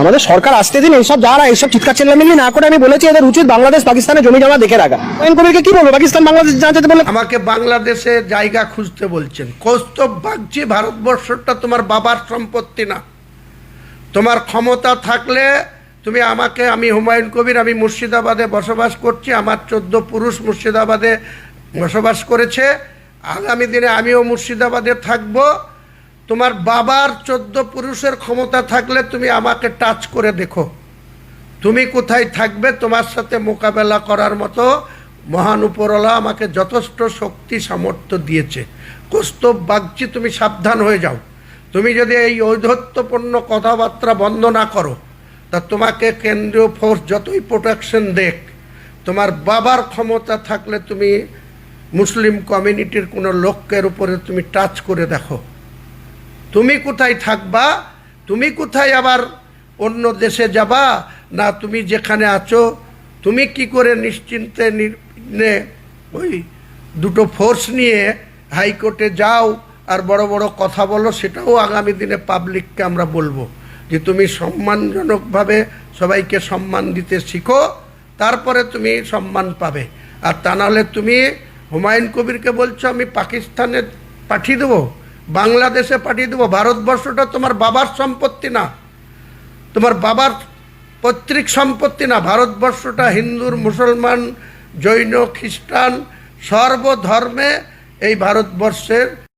আমাদের সরকার আসতে দিন, এইসব যারা এইসব চিৎকার চেল্লামিল্লি না করে, আমি বলেছি এদের উচিত বাংলাদেশ পাকিস্তানে জমি জমা দেখে রাখা। হুমায়ুন কবিরকে কি বলব? পাকিস্তান, বাংলাদেশ যা যেতে বলে আমাকে বাংলাদেশে জায়গা খুঁজতে বলছেন। কৌস্তব বাগচি ভারতবর্ষটা তোমার বাবার সম্পত্তি না। তোমার ক্ষমতা থাকলে তুমি আমাকে, আমি হুমায়ুন কবির, আমি মুর্শিদাবাদে বসবাস করছি, আমার চোদ্দ পুরুষ মুর্শিদাবাদে বসবাস করেছে। আগামী দিনে আমিও মুর্শিদাবাদে থাকব। তোমার বাবার চোদ্দ পুরুষের ক্ষমতা থাকলে তুমি আমাকে টাচ করে দেখো। তুমি কোথায় থাকবে তোমার সাথে মোকাবেলা করার মতো মহান উপরওয়ালা আমাকে যথেষ্ট শক্তি, সামর্থ্য দিয়েছে। কৌস্তব বাগচি, তুমি সাবধান হয়ে যাও। তুমি যদি এই ঔদ্ধত্যপূর্ণ কথাবার্তা বন্ধ না করো, তা তোমাকে কেন্দ্রীয় ফোর্স যতই প্রোটেকশন দেখ, তোমার বাবার ক্ষমতা থাকলে তুমি মুসলিম কমিউনিটির কোনো লোকের উপরে তুমি টাচ করে দেখো। তুমি কোথায় থাকবা? তুমি কোথায় আবার অন্য দেশে যাবা? না, তুমি যেখানে আছো, তুমি কি করে নিশ্চিন্তে ওই দুটো ফোর্স নিয়ে হাইকোর্টে যাও আর বড় বড় কথা বলো, সেটাও আগামী দিনে পাবলিককে আমরা বলব যে তুমি সম্মানজনকভাবে সবাইকে সম্মান দিতে শিখো, তারপরে তুমি সম্মান পাবে। আর তা নাহলে তুমি হুমায়ুন কবিরকে বলছো, আমি পাকিস্তানে পাঠিয়ে দেবো। বাংলাদেশে পাঠিয়ে দেবো। ভারতবর্ষটা তোমার বাবার সম্পত্তি না। তোমার বাবার পৈতৃক সম্পত্তি না। ভারতবর্ষটা হিন্দুর, মুসলমান, জৈন, খ্রিস্টান সর্বধর্মে এই ভারতবর্ষের